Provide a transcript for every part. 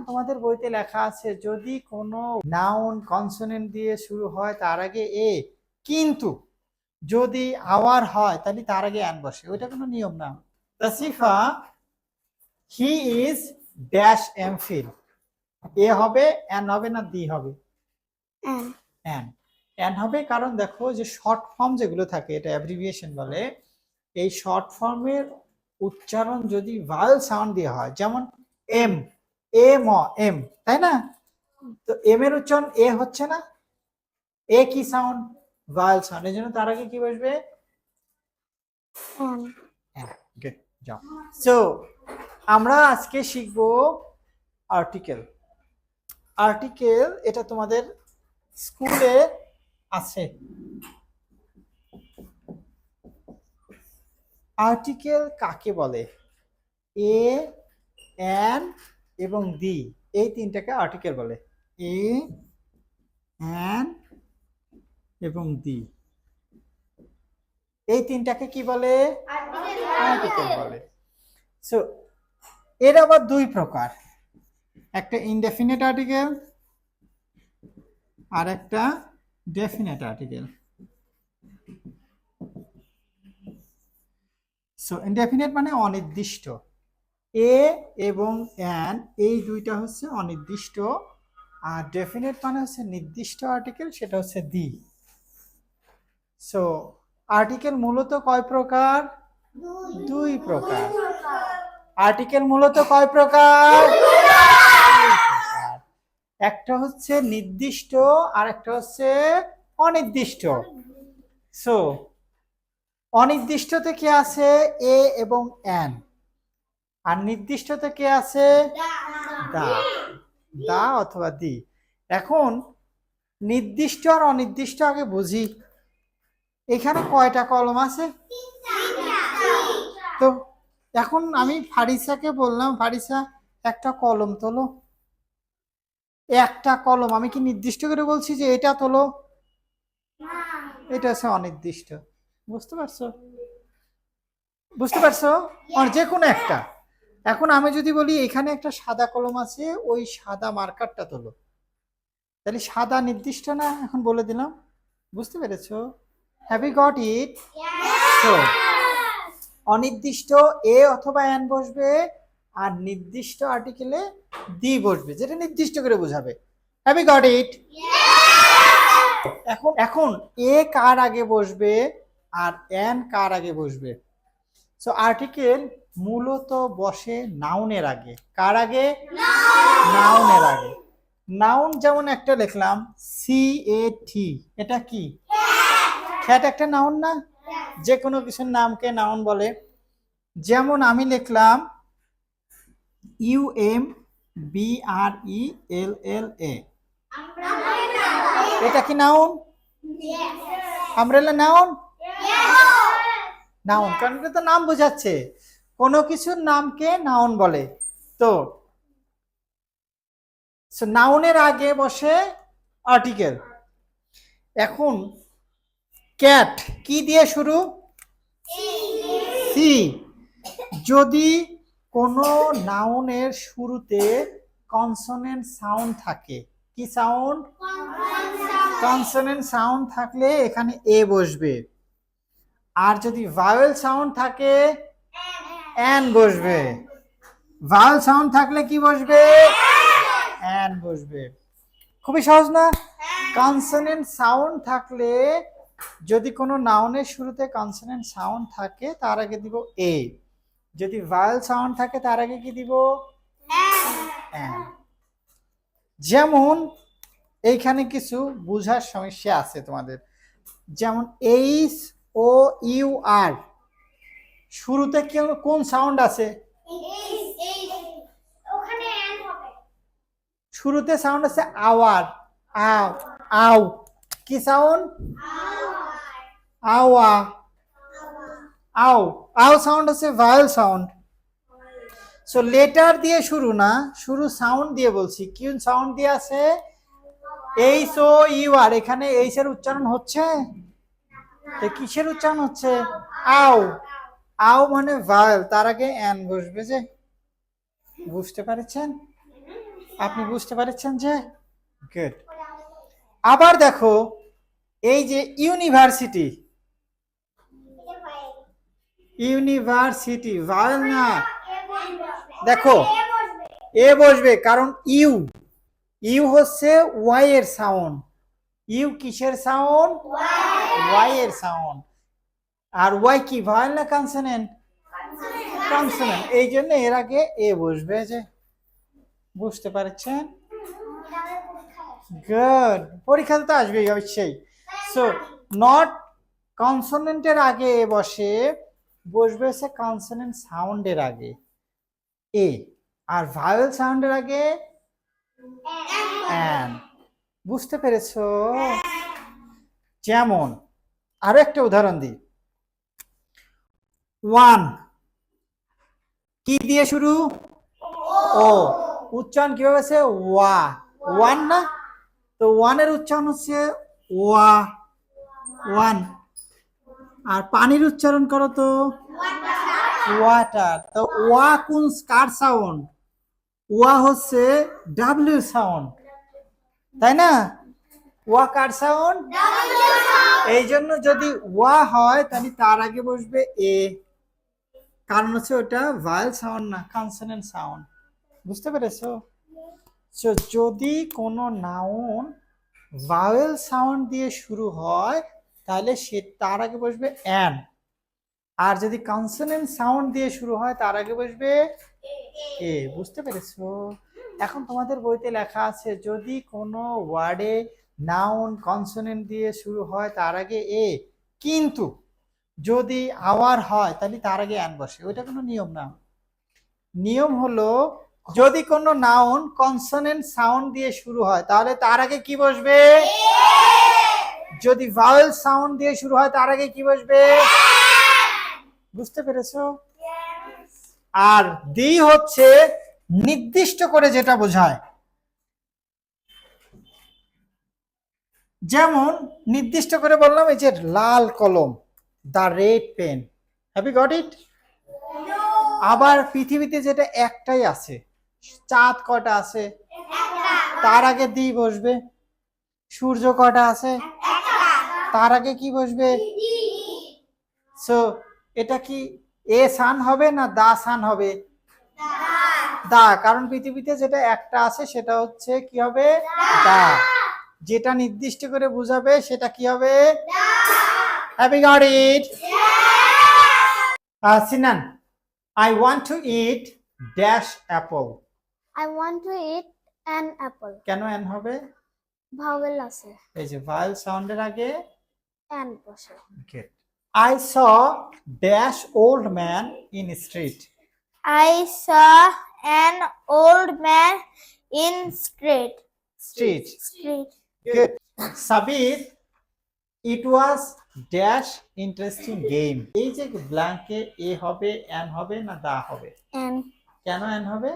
তোমাদের বইতে লেখা আছে যদি কোনো নাউন কনসোনেন্ট দিয়ে শুরু হয় তার আগে এ। কিন্তু যদি আওয়ার হয় তাহলে তার আগে অ্যান বসে। ওইটা কোনো নিয়ম না। Tasifa he is dash MPhil a হবে অ্যান হবে না দি হবে? অ্যান অ্যান অ্যান হবে কারণ দেখো যে শর্ট ফর্ম যেগুলো থাকে এটা অ্যাব্রিভিয়েশন বলে এই শর্ট ফর্মের উচ্চারণ যদি ভায়েল সাউন্ড দিয়ে হয় যেমন এম এম এম তাই না? তো এম এর উচ্চারণ এ হচ্ছে না? এ কি সাউন্ড ভায়েল সাউন্ড এই জন্য তার আগে কি বসবে? গুড যাও। সো আমরা আজকে শিখব আর্টিকেল আর্টিকেল এটা তোমাদের স্কুলে আছে। আর্টিকেল কাকে বলে? এ অ্যান এবং দি, এই তিনটাকে আর্টিকেল বলে। এ অ্যান এবং দি। এই তিনটাকে কি বলে? আর্টিকেল বলে। সো এর আবার দুই প্রকার। একটা ইনডেফিনেট আর্টিকেল আর একটা ডেফিনেট আর্টিকেল সো ইনডেফিনেট মানে অনির্দিষ্ট। এ এবং অ্যান এই দুইটা হচ্ছে অনির্দিষ্ট, আর ডেফিনেট মানে হচ্ছে নির্দিষ্ট আর্টিকেল সেটা হচ্ছে দি সো আর্টিকেল মূলত কয় প্রকার? দুই প্রকার। আর্টিকেল মূলত কয় প্রকার। একটা হচ্ছে নির্দিষ্ট আর একটা হচ্ছে অনির্দিষ্ট। সো অনির্দিষ্টতে কে আছে? এ এবং এন আর নির্দিষ্টতে কে আছে? দা। দা অথবা দি। এখন নির্দিষ্ট আর অনির্দিষ্ট আগে বুঝি। এখানে কয়টা কলম আছে? তো এখন আমি ফারিসাকে বললাম, ফারিসা, একটা কলম তোলো। একটা কলম, আমি কি নির্দিষ্ট করে বলছি যে এটা তোলো? এটা হচ্ছে অনির্দিষ্ট। বুঝতে পারছ? বুঝতে পারছ? আর যে কোনো একটা। এখন আমি যদি বলি এখানে একটা সাদা কলম আছে ওই সাদা মার্কারটা তোলো। তাহলে সাদা নির্দিষ্ট না? এখন বলে দিলাম। বুঝতে পেরেছ? হ্যাভ ইউ গট ইট তো অনির্দিষ্ট এ অথবা এন বসবে আর নির্দিষ্ট আর্টিকেলে দি বসবে যেটা নির্দিষ্ট করে বোঝাবে। হ্যাভ ইউ গট ইট এখন এখন এ কার আগে বসবে আর এন কার আগে বসবে? সো আর্টিকেল মূলত বসে নাউনের আগে। কার আগে? নাউনের আগে। নাউন যেমন একটা লিখলাম সি এ টি এটা কি? খ্যাট একটা নাউন না? যে কোনো কিছুর নামকে নাউন বলে। যেমন আমি লিখলাম U M B R E L L A এটা কি নাউন? আমরেলা নাউন? নাউন কারণ এটা তো নাম বোঝাচ্ছে। কোনো কিছুর নামকে নাউন বলে। তো নাউনের আগে বসে আর্টিকেল এখন ক্যাট কি দিয়ে শুরু? সি। যদি কোনো নাউনের শুরুতে কনসোনেন্ট সাউন্ড থাকে, কি সাউন্ড কনসোনেন্ট সাউন্ড থাকলে এখানে এ বসবে। আর যদি ভাওয়েল সাউন্ড থাকে অ্যান বসবে। ভাওয়েল সাউন্ড থাকলে কি বসবে? অ্যান বসবে। খুবই সহজ না? কনসোনেন্ট সাউন্ড থাকলে যদি কোনো নাউনের শুরুতে কনসোনেন্ট সাউন্ড থাকে, তার আগে দিব এ যদি ভায়েল সাউন্ড থাকে, তার আগে কি দিব? যেমন এইখানে কিছু বোঝার সমস্যা আছে তোমাদের। যেমন এইচ ও ইউ আর শুরুতে কেউ- কোন সাউন্ড আছে? শুরুতে সাউন্ড আছে আওয়ার। আও আও। কি সাউন্ড আওয়া। আও আও সাউন্ড হচ্ছে ভায়েল সাউন্ড সো লেটার দিয়ে শুরু না শুরু সাউন্ড দিয়ে বলছি। কি সাউন্ড দিয়ে আছে? এইচ ও ইউ আর এখানে এইচ এর উচ্চারণ হচ্ছে? তো কিসের উচ্চারণ হচ্ছে? আও। আও মানে ভায়েল তার আগে অ্যান বসবে যে। বুঝতে পারছেন? আপনি বুঝতে পারছেন যে? গুড আবার দেখো এই যে ইউনিভার্সিটি। ইউনিভার্সিটি ভাওয়েল না? দেখো এ বসবে কারণ ইউ। ইউ হচ্ছে ওয়াই এর সাউন্ড ইউ কিসের সাউন্ড ওয়াই। এর সাউন্ড আর ওয়াই কি ভাওয়েল না কনসোনেন্ট কনসোনেন্ট এই জন্য এর আগে এ বসবে যে বুঝতে পারছেন? গুড পরীক্ষাতে তো আসবেই অবশ্যই। সো নট কনসোনেন্টের আগে এ বসে বসবে হচ্ছে কনসোনেন্ট সাউন্ডের আগে এ। আর ভাওয়েল সাউন্ডের আগে অ্যান বুঝতে পেরেছ? যেমন আরও একটা উদাহরণ দিই। ওয়ান। কি দিয়ে শুরু? ও। উচ্চারণ কীভাবে আছে? ওয়া। ওয়ান না? তো ওয়ানের উচ্চারণ হচ্ছে ওয়া। ওয়ান। আর পানির উচ্চারণ করো তো। ওয়াটার। তো ওয়া কোন কার সাউন্ড ওয়া হচ্ছে ডাব্লিউ সাউন্ড তাই না? ওয়া কার সাউন্ড এই জন্য যদি ওয়া হয় তাহলে তার আগে বসবে এ। কারণ হচ্ছে ওটা ভায়েল সাউন্ড না কনসোনেন্ট সাউন্ড বুঝতে পেরেছ? সো যদি কোনো নাউন ভাওয়েল সাউন্ড দিয়ে শুরু হয়, তাহলে সে তার আগে বসবে অ্যান আর যদি কনসোনেন্ট সাউন্ড দিয়ে শুরু হয়, তার আগে বসবে এ বুঝতে পেরেছ? এখন তোমাদের বইতে লেখা আছে, যদি কোনো ওয়ার্ডে নাউন কনসোনেন্ট দিয়ে শুরু হয়, তার আগে এ কিন্তু যদি আওয়ার হয়, তাহলে তার আগে অ্যান বসে। ওইটা কোনো নিয়ম না। নিয়ম হলো, যদি কোনো নাউন কনসোনেন্ট সাউন্ড দিয়ে শুরু হয়, তাহলে তার আগে কি বসবে? যদি ভাওয়েল সাউন্ড দিয়ে শুরু হয়, তার আগে কি বসবে? বুঝতে পেরেছ? আর দি হচ্ছে নির্দিষ্ট করে যেটা বোঝায়। যেমন, নির্দিষ্ট করে বললাম, এই যে লাল কলম। The red pen have got it আবার পৃথিবীতে যেটা একটাই আছে, চাঁদ কটা আছে? তার আগে দি বসবে। সূর্য কটা আছে? তার আগে কি বসবে? সো এটা কি এ সান হবে না দা সান হবে? দা, কারণ পৃথিবীতে যেটা একটা আছে, সেটা হচ্ছে কি হবে? দা। যেটা নির্দিষ্ট করে বুঝাবে, সেটা কি হবে? Happy got it Sinan I want to eat dash apple I want to eat an apple. কেন এন হবে? Vowel আছে। এই যে ভায়েল সাউন্ডের আগে। And বসে। Get I saw dash old man in street I saw an old man in street. Street Street. Good Sabit it was dash interesting game এই যে ব্ল্যাঙ্কে এ হবে এন হবে না দা হবে? And কেন এন হবে?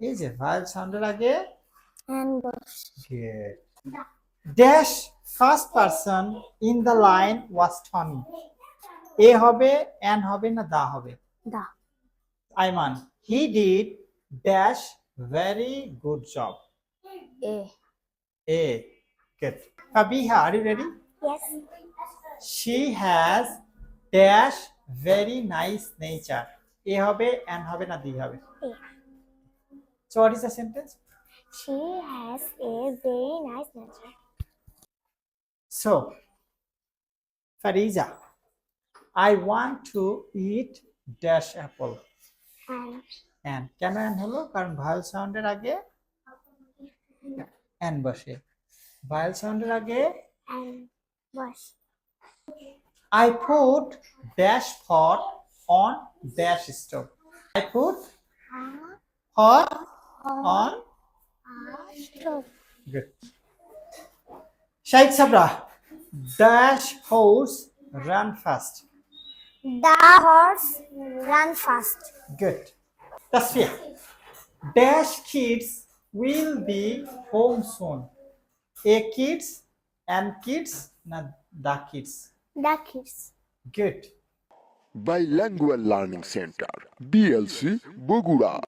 এই যে ভায়েল সাউন্ডের আগে। Good. Dash first person in the line was Tommy. এ হবে এন হবে না দা হবে? The. Aiman he did dash very good job A. A good Fabiha are you ready Yes. She has dash very nice nature a হবে and হবে না the হবে? A. So what is the sentence She has a very nice nature. So, Fariza, I want to eat dash apple. And? And কেন an হলো? কারণ vowel সাউন্ডের আগে an বসে। ভায়েল সাউন্ডের আগে and? বসে I put dash pot on dash stove. I put pot on stove. good. Shaikh Sabra, dash horse run fast. The horse ran fast. Good. Tasfia. Dash kids will be home soon. A kids and kids, not the kids. The kids. Good. Bilingual Learning Center, BLC, Bogura.